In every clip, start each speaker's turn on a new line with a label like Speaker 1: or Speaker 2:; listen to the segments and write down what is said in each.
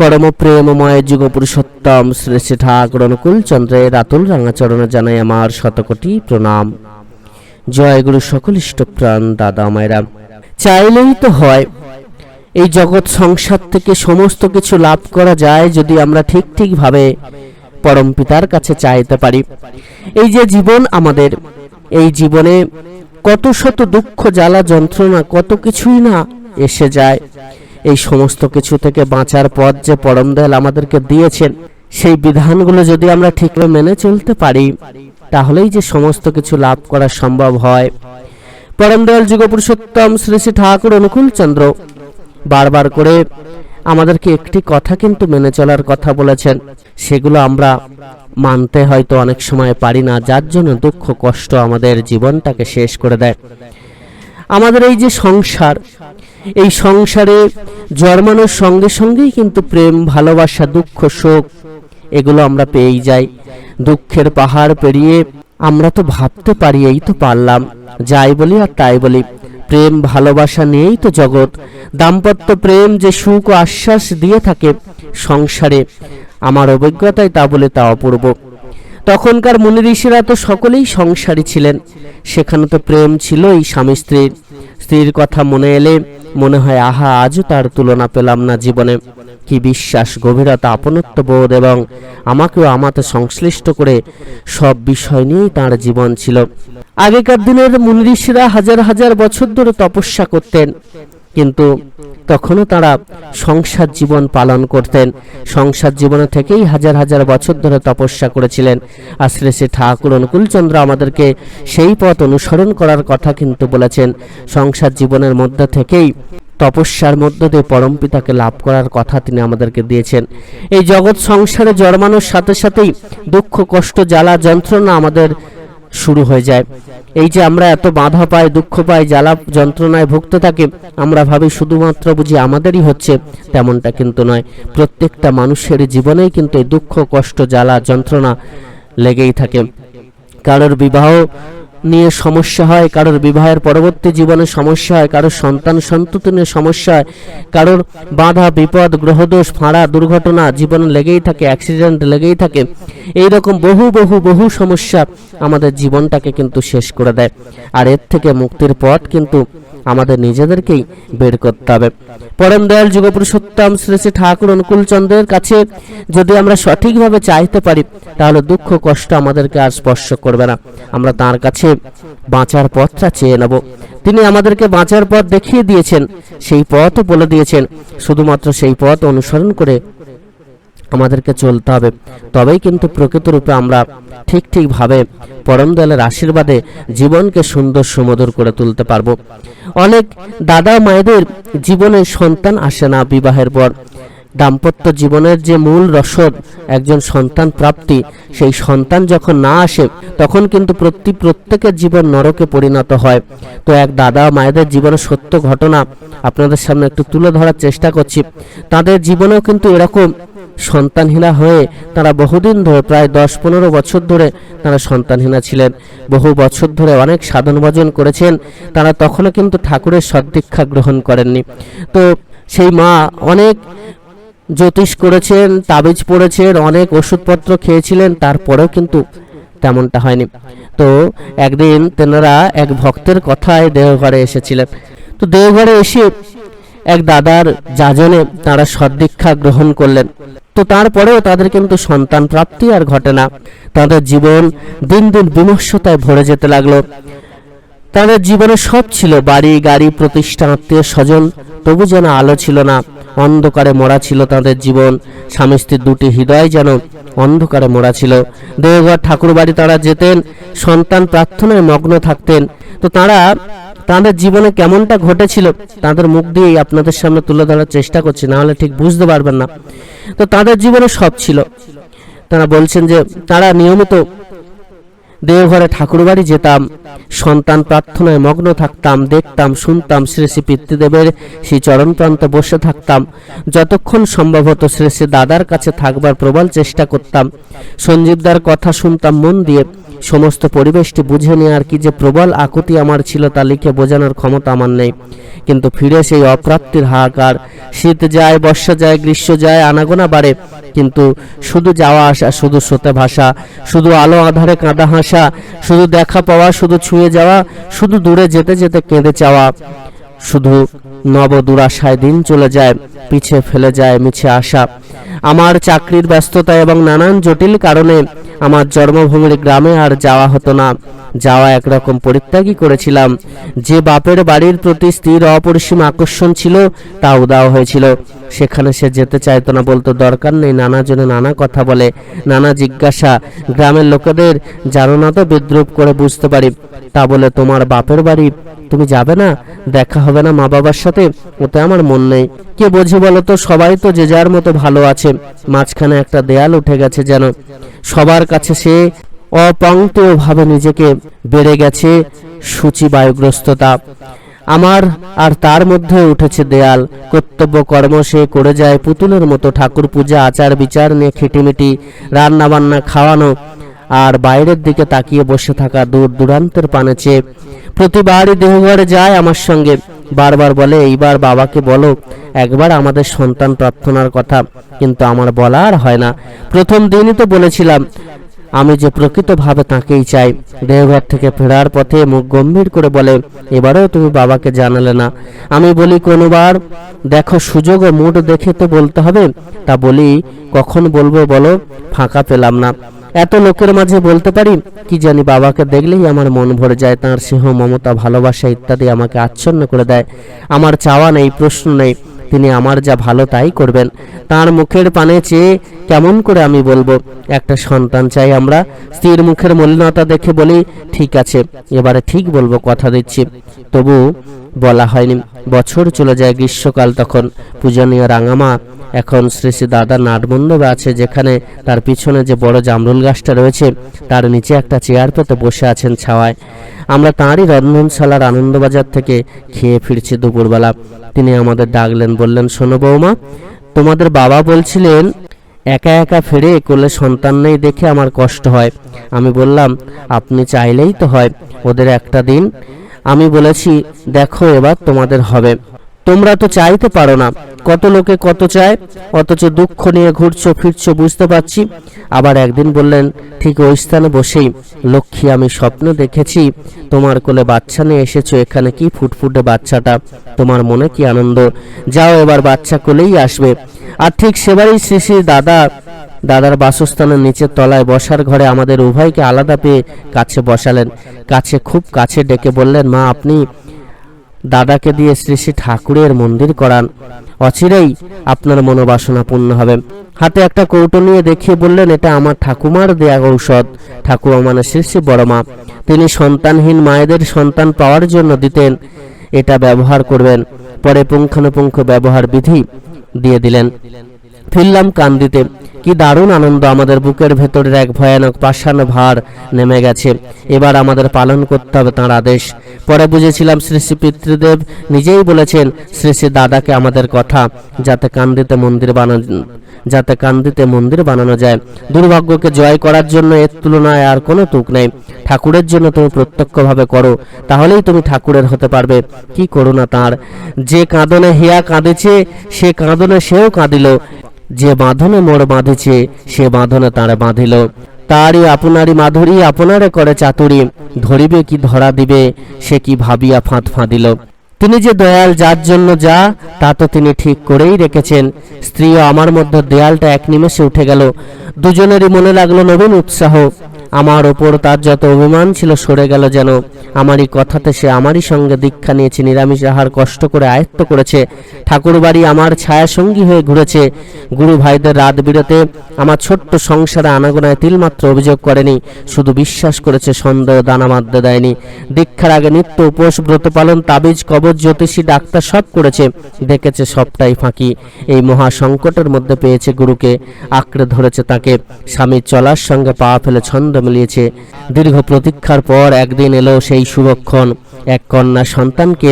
Speaker 1: পরম প্রেমময় যুগ পুরুষোত্তম শ্রী শ্রী ঠাকুর অনুকূল চন্দ্রের আতুল রাঙাচরণে জানাই আমার শতকোটি প্রণাম জয় গুরু সকল ইষ্টপ্রাণ দাদা মায়েরা চাইলেই তো হয়, এই জগৎ সংসার থেকে সমস্ত কিছু লাভ করা যায় যদি আমরা ঠিক ঠিকভাবে পরম পিতার কাছে চাইতে পারি। এই যে জীবন আমাদের, এই জীবনে কত শত দুঃখ, জ্বালা, যন্ত্রণা, কত কিছুই না এসে যায়। এই সমস্ত কিছু থেকে বাঁচার পথ যে পরম দয়াল আমাদেরকে দিয়েছেন, সেই বিধানগুলো যদি আমরা ঠিকভাবে মেনে চলতে পারি, তাহলেই যে সমস্ত কিছু লাভ করা সম্ভব হয়। পরম দয়াল যুগ পুরুষোত্তম শ্রী শ্রী ঠাকুর অনুকূল চন্দ্র বারবার করে আমাদেরকে একটি কথা কিন্তু মেনে চলার কথা বলেছেন। সেগুলো আমরা মানতে হয়তো অনেক সময় পারি না, যার জন্য দুঃখ, কষ্ট আমাদের জীবনটাকে শেষ করে দেয়। আমাদের এই যে সংসার এই সংসারে জন্মানোর সঙ্গে সঙ্গেই কিন্তু প্রেম, ভালোবাসা, দুঃখ, শোক, এগুলো আমরা পেয়েই যাই। দুঃখের পাহাড় পেরিয়ে আমরা তো ভাবতে পারি এই তো পারলাম। যাই বলি আর তাই বলি। প্রেম, ভালোবাসা নিয়েই তো জগৎ। দাম্পত্য প্রেম যে সুখ ও আশ্বাস দিয়ে থাকে সংসারে, আমার অভিজ্ঞতায় তা বলে তা অপূর্ব। তখনকার মুনি ঋষিরা তো সকলেই সংসারী ছিলেন। সেখানে তো প্রেম ছিলই স্বামী স্ত্রীর স্ত্রীর কথা মনে এলে মনে হয়, আহা, আজও তার তুলনা পেলাম না জীবনে। কি বিশ্বাস, গভীরতা, আপনত্ব বোধ এবং আমাকেও আমাতে সংশ্লিষ্ট করে সব বিষয় নিয়েই তাঁর জীবন ছিল। আগেকার দিনের মুনি ঋষিরা হাজার হাজার বছর ধরে তপস্যা করতেন। কিন্তু তখনও তারা সংসার জীবন পালন করতেন। সংসার জীবনে থেকেই হাজার হাজার বছর ধরে তপস্যা করেছিলেন। আসলে শ্রী ঠাকুর অনুকূলচন্দ্র আমাদেরকে সেই পথ অনুসরণ করার কথা কিন্তু বলেছেন। সংসার জীবনের মধ্যে থেকেই তপস্যার মধ্য দিয়ে পরম পিতাকে লাভ করার কথা তিনি আমাদেরকে দিয়েছেন। এই জগৎ সংসারে জন্মানোর সাথে সাথেই দুঃখ, কষ্ট, জ্বালা, যন্ত্রণা আমাদের শুরু হয়ে যায়। এই যে আমরা এত বাধা পাই, দুঃখ পাই, জ্বালা যন্ত্রণায় ভুগতে থাকি, আমরা ভাবি শুধুমাত্র বুঝি আমাদেরই হচ্ছে তেমনটা কিন্তু নয়। প্রত্যেকটা মানুষের জীবনেই কিন্তু এই দুঃখ, কষ্ট, জ্বালা, যন্ত্রণা লেগেই থাকে। কারোর বিবাহ নিয়ে সমস্যা হয়, কারোর বিবাহের পরবর্তী জীবনে সমস্যা হয়, কারোর সন্তান সন্ততি নিয়ে সমস্যা হয়, কারোর বাধা, বিপদ, গ্রহদোষ, ফাঁড়া, দুর্ঘটনা জীবনে লেগেই থাকে অ্যাক্সিডেন্ট লেগেই থাকে। এই রকম বহু বহু বহু সমস্যা আমাদের জীবনটাকে কিন্তু শেষ করে দেয়। আর এর থেকে মুক্তির পথ কিন্তু আমাদের নিজেদেরকেই বের করতে হবে। পরম দয়াল যুগপুরুষোত্তম শ্রী শ্রী ঠাকুর অনুকূল চন্দ্রের কাছে যদি আমরা সঠিকভাবে চাইতে পারি, তাহলে দুঃখ, কষ্ট আমাদেরকে আর স্পর্শ করবে না। আমরা তার কাছে বাঁচার পথটা চেয়ে নেব। তিনি আমাদেরকে বাঁচার পথ দেখিয়ে দিয়েছেন, সেই পথও বলে দিয়েছেন। শুধুমাত্র সেই পথ অনুসরণ করে আমাদেরকে চলতে হবে। তবেই কিন্তু প্রকৃত রূপে আমরা ঠিক ঠিকভাবে পরম দয়ালের আশীর্বাদে জীবনকে সুন্দর সুমধুর করে তুলতে পারব। অনেক দাদা মায়েদের জীবনে সন্তান আসে না বিবাহের পর। দাম্পত্য জীবনের যে মূল রসদ একজন সন্তান প্রাপ্তি, সেই সন্তান যখন না আসে, তখন কিন্তু প্রতি প্রত্যেকের জীবন নরকে পরিণত হয়। তো এক দাদা মায়েদের জীবনের সত্য ঘটনা আপনাদের সামনে একটু তুলে ধরার চেষ্টা করছি। তাদের জীবনেও কিন্তু এরকম সন্তানহীনা হয়ে তারা বহুদিন ধরে, প্রায় দশ পনেরো বছর ধরে তারা সন্তানহীনা ছিলেন। বহু বছর ধরে অনেক সাধন ভজন করেছেন। তারা তখনও কিন্তু ঠাকুরের সদ্দীক্ষা গ্রহণ করেননি। তো সেই মা অনেক জ্যোতিষ করেছেন, তাবিজ পড়েছেন, অনেক ওষুধপত্র খেয়েছিলেন, তারপরেও কিন্তু তেমনটা হয়নি। তো একদিন তেনারা এক ভক্তের কথায় দেওঘরে এসেছিলেন। তো দেওঘরে এসে এক দাদার যাজনে তারা সদ্দীক্ষা গ্রহণ করলেন। তো তারপরেও তাদের কিন্তু সন্তান প্রাপ্তি আর ঘটে না। তাদের জীবন দিন দিন বিমর্ষতায় ভরে যেতে লাগল। তাদের জীবনে সব ছিল বাড়ি, গাড়ি, প্রতিষ্ঠান, আত্মীয় স্বজন, তবু যেন আলো ছিল না। অন্ধকারে মরা ছিল তাদের জীবন। স্বামী স্ত্রীর দুটি হৃদয় যেন অন্ধকারে মরা ছিল। দেওঘর ঠাকুর বাড়ি তারা যেতেন, সন্তান প্রার্থনায় মগ্ন থাকতেন। তো তারা তাদের জীবনে কেমনটা ঘটেছিল, তাদের মুখ দিয়েই আপনাদের সামনে তুলে ধরার চেষ্টা করছি, না হলে ঠিক বুঝতে পারবেন না। তো তাদের জীবনে সব ছিল। তারা বলছেন যে, তারা নিয়মিত দেওঘরে ঠাকুরবাড়ি যেতাম। সন্তান প্রার্থনায় মগ্ন থাকতাম, দেখতাম, শুনতাম শ্রী শ্রী পিতৃদেবের সেই চরণ প্রান্তে বসে থাকতাম। যতক্ষণ সম্ভব হতো শ্রী শ্রী দাদার কাছে থাকবার প্রবল চেষ্টা করতাম। সঞ্জীবদার কথা শুনতাম মন দিয়ে। সমস্ত পরিবেশটি বুঝে নেওয়ার কি যে প্রবল আকুতি আমার ছিল তা লিখে বোঝানোর ক্ষমতা আমার নেই। কিন্তু ফিরে সেই অপ্রাপ্তির হাহাকার। শীত যায়, বর্ষা যায়, গ্রীষ্ম যায়, আনাগোনা বাড়ে। কিন্তু শুধু যাওয়া আসা, শুধু সোতে ভাষা শুধু আলো আধারে কাঁদা হাসা শুধু দেখা পাওয়া শুধু ছুঁয়ে যাওয়া শুধু দূরে যেতে যেতে কেঁদে চাওয়া। শুধু নব দুরাশায় দিন চলে যায়, পিছে ফেলে যায় মিছে আসা আমার চাকরির ব্যস্ততা এবং নানান জটিল কারণে আমার জন্মভূমির গ্রামে আর যাওয়া হতো না। যাওয়া একরকম পরিত্যাগই করেছিলাম। যে বাপের বাড়ির প্রতি স্থির অপরিসীম আকর্ষণ ছিল, তা উদাও হয়েছিল। সেখানে সে যেতে চাইতো না বলতো, দরকার নেই নানা জনে নানা কথা বলে, নানা জিজ্ঞাসা। গ্রামের লোকেদের জানো না তো, বিদ্রুপ করে বুঝতে পারি। তা বলে, তোমার বাপের বাড়ি তুমি যাবে না, দেখা হবে না মা বাবার সাথে, ওতে আমার মন নেই। কে বোঝে বলো তো, সবাই তো যে যার মতো ভালো আছে। মাঝখানে একটা দেয়াল উঠে গেছে যেন। সবার কাছে সে অপংক্তভাবে নিজেকে বেড়ে গেছে সূচি বায়ুগ্রস্ততা আমার আর তার মধ্যে উঠেছে দেয়াল। কর্তব্য কর্ম সে করে যায় পুতুলের মতো। ঠাকুর পূজা, আচার বিচার নিয়ে খিটিমিটি রান্না বান্না খাওয়ানো। আর বাইরের দিকে তাকিয়ে বসে থাকা দূর দূরান্তের পানে প্রতিবারই দেহঘরে যায় আমার সঙ্গে। বারবার বলে, এইবার বাবাকে বলো, একবার আমাদের সন্তান প্রার্থনার কথা। কিন্তু আমার বলা আর হয় না। প্রথম দিনই তো বলেছিলাম, আমি যে প্রকৃতভাবে তাকেই চাই। দেহঘর থেকে ফেরার পথে মুখ গম্ভীর করে বলে, এবারেও তুমি বাবাকে জানালে না। আমি বলি, কোনোবার? দেখো, সুযোগ ও মুড দেখে তো বলতে হবে। তা বলি, কখন বলব বলো? ফাঁকা পেলাম না। এত লোকের মাঝে বলতে পারি, কি জানি বাবাকে দেখলেই আমার মন ভরে যায়, তার সিংহ মমতা, ভালোবাসা ইত্যাদি আমাকে আচ্ছন্ন করে দেয়। আমার চাওয়া নেই, প্রশ্ন নেই, তিনি আমার যা ভালো তাই করবেন। তার মুখের পানে চেয়ে কেমন করে আমি বলব, একটা সন্তান চাই আমরা, স্ত্রীর মুখের মলিনতা দেখে বলি, ঠিক আছে, এবারে ঠিক বলব, কথা দিচ্ছি। তবু বলা হয়নি। বছর চলে যায় গ্রীষ্মকাল তখন। পূজনীয় রাঙামা এখন শ্রী শ্রী দাদা নাটমণ্ডপে আছে, যেখানে তার পিছনে যে বড় জামরুল গাছটা রয়েছে, তার নিচে একটা চেয়ার পেতে বসে আছেন ছাওয়ায়। আমরা তাঁরই রন্ধনশালার আনন্দবাজার থেকে খেয়ে ফিরছি দুপুরবেলা। তিনি আমাদের ডাকলেন, বললেন, শোনো বৌমা, তোমাদের বাবা বলছিলেন, একা একা ফিরে কোলে সন্তান নেই দেখে আমার কষ্ট হয়। আমি বললাম, আপনি চাইলেই তো হয়, ওদের একটা দিন আমি বলেছি, দেখো এবার তোমাদের হবে। তোমরা তো চাইতে পারো না। কত লোকে কত চায়, অথচ দুঃখ নিয়ে ঘুরছো, ফিরছো, বুঝতে পারছি। আবার একদিন বললেন, ঠিক ওই স্থানে বসেই, লক্ষ্মী, আমি স্বপ্ন দেখেছি, তোমার কোলে বাচ্চা নিয়ে এসেছ, এখানে কি ফুটফুটে বাচ্চাটা? তোমার মনে কি আনন্দ? যাও এবার বাচ্চা কোলেই আসবে। আর ঠিক সেবারই শ্রী শ্রী দাদা দাদার বাসস্থানের নিচের তলায় বসার ঘরে আমাদের উভয়কে আলাদা পেয়ে কাছে বসালেন। কাছে খুব কাছে ডেকে বললেন, মা, আপনি দাদাকে দিয়ে শ্রী শ্রী ঠাকুরের মন্দির করান। অচিরেই আপনার মনোবাসনা পূর্ণ হবে। হাতে একটা কৌটো নিয়ে দেখিয়ে বললেন, এটা আমার ঠাকুমার দেয়া ঔষধ। ঠাকুমা মানে শ্রী শ্রী বড় মা। তিনি সন্তানহীন মায়েদের সন্তান পাওয়ার জন্য দিতেন। এটা ব্যবহার করবেন। পরে পুঙ্খানুপুঙ্খ ব্যবহার বিধি দিয়ে দিলেন। ফিরলাম কান্দিতে। কি দারুণ আনন্দ আমাদের বুকের ভেতরের এক ভয়ানক পাষাণ ভার নেমে গেছে। এবার আমাদের পালন করতে হবে তাঁর আদেশ। পরে বুঝেছিলাম শ্রী শ্রী পিতৃদেব নিজেই বলেছেন, শ্রী শ্রী দাদাকে আমাদের কথা, যাতে কান্দিতে মন্দির বানানো যাতে কান্দিতে মন্দির বানানো যায়। দুর্ভাগ্যকে জয় করার জন্য এর তুলনায় আর কোনো তুক নেই। ঠাকুরের জন্য তুমি প্রত্যক্ষভাবে করো, তাহলেই তুমি ঠাকুরের হতে পারবে। কি করো না তাঁর। যে কাঁদনে হিয়া কাঁদেছে, সে কাঁদনে সেও কাঁদিল। যে বাঁধনে মোড় বাঁধেছে, সে বাঁধনে তারা বাঁধিল। তারই আপনারই মাধুরী আপনারে করে চাতুরি, ধরিবে কি ধরা দিবে, সে কি ভাবিয়া ফাঁদ ফাঁদিল। তিনি যে দয়াল, যার জন্য যা, তা তো তিনি ঠিক করেই রেখেছেন। স্ত্রী ও আমার মধ্যে দেয়ালটা এক নিমেষে উঠে গেল। দুজনেরই মনে লাগল নবীন উৎসাহ। আমার ওপর তার যত অভিমান ছিল সরে গেল যেন। আমারই কথাতে সে আমারই সঙ্গে দীক্ষা নিয়েছে, নিরামিষ আহার কষ্ট করে আয়ত্ত করেছে। ঠাকুরবাড়ি আমার ছায়া সঙ্গী হয়ে ঘুরেছে। গুরু ভাইদের রাত বিরতে আমার ছোট্ট সংসারে আনাগোনায় তিলমাত্র অভিযোগ করেনি। শুধু বিশ্বাস করেছে, সন্দেহ দানা মাদ্দে দেয়নি। দীক্ষার আগে নিত্য উপোস, ব্রত পালন, তাবিজ, কবচ, জ্যোতিষী, ডাক্তার সব করেছে। দেখেছে সবটাই ফাঁকি। এই মহা সংকটের মধ্যে পেয়েছে গুরুকে। আঁকড়ে ধরেছে তাকে। স্বামীর চলার সঙ্গে পা ফেলে ছন্দ মিলিয়েছে। দীর্ঘ প্রতীক্ষার পর একদিন এলো সেই শুভক্ষণ এক কন্যা সন্তানকে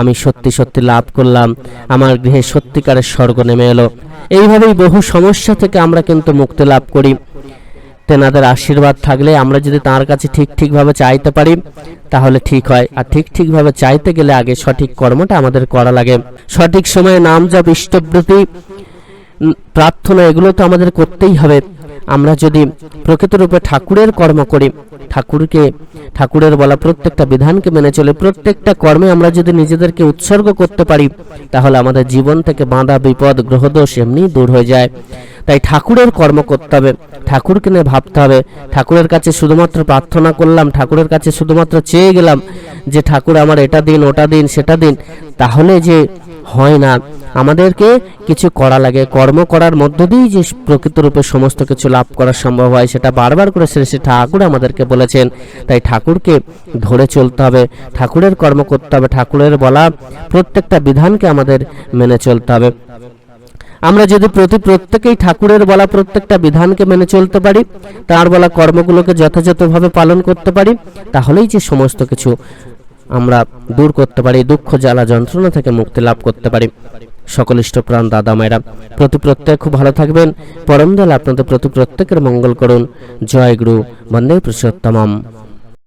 Speaker 1: আমি সত্যি সত্যি লাভ করলাম। আমার গৃহে সত্যিকারের স্বর্গ নেমে এলো। এইভাবেই বহু সমস্যা থেকে আমরা কিন্তু মুক্তি লাভ করি। তেনাদের আশীর্বাদ থাকলে আমরা যদি তার কাছে ঠিক ঠিকভাবে চাইতে পারি, তাহলে ঠিক হয়। আর ঠিক ঠিকভাবে চাইতে গেলে আগে সঠিক কর্মটা আমাদের করা লাগে। সঠিক সময়ে নাম জপ ইষ্টব্রতি প্রার্থনা, এগুলো তো আমাদের করতেই হবে। আমরা যদি প্রকৃতরূপে ঠাকুরের কর্ম করি, ঠাকুরকে, ঠাকুরের বলা প্রত্যেকটা বিধানকে মেনে চলে প্রত্যেকটা কর্মে আমরা যদি নিজেদেরকে উৎসর্গ করতে পারি, তাহলে আমাদের জীবন থেকে বাঁধা বিপদ, গ্রহদোষ এমনি দূর হয়ে যায়। তাই ঠাকুরের কর্ম করতে হবে, ঠাকুরকে নিয়ে ভাবতে হবে, ঠাকুরের কাছে শুধুমাত্র প্রার্থনা করলাম, ঠাকুরের কাছে শুধুমাত্র চেয়ে গেলাম যে, ঠাকুর আমার এটা দিন, ওটা দিন, সেটা দিন। তাহলে যে হয় না। আমাদেরকে কিছু করা লাগে, কর্ম করার মধ্য দিয়েই যে প্রকৃতরূপে সমস্ত কিছু লাভ করা সম্ভব হয়, সেটা বারবার করে শ্রী ঠাকুর আমাদেরকে বলেছেন। তাই ঠাকুরকে ধরে চলতে হবে, ঠাকুরের কর্ম করতে হবে, ঠাকুরের বলা প্রত্যেকটা বিধানকে আমাদের মেনে চলতে হবে। আমরা যদি প্রতি প্রত্যেকেই ঠাকুরের বলা প্রত্যেকটা বিধানকে মেনে চলতে পারি, তার বলা কর্মগুলোকে যথাযথভাবে পালন করতে পারি, তাহলেই যে সমস্ত কিছু আমরা দূর করতে পারি, দুঃখ, জ্বালা, যন্ত্রণা থেকে মুক্তি লাভ করতে পারি। সকলিষ্ট প্রাণ, দাদা, মায়েরা, প্রতি প্রত্যেক খুব ভালো থাকবেন। পরম দল আপনাদের প্রতি প্রত্যেকের মঙ্গল করুন। জয় গুরু, বন্দে পুরুষোত্তমম।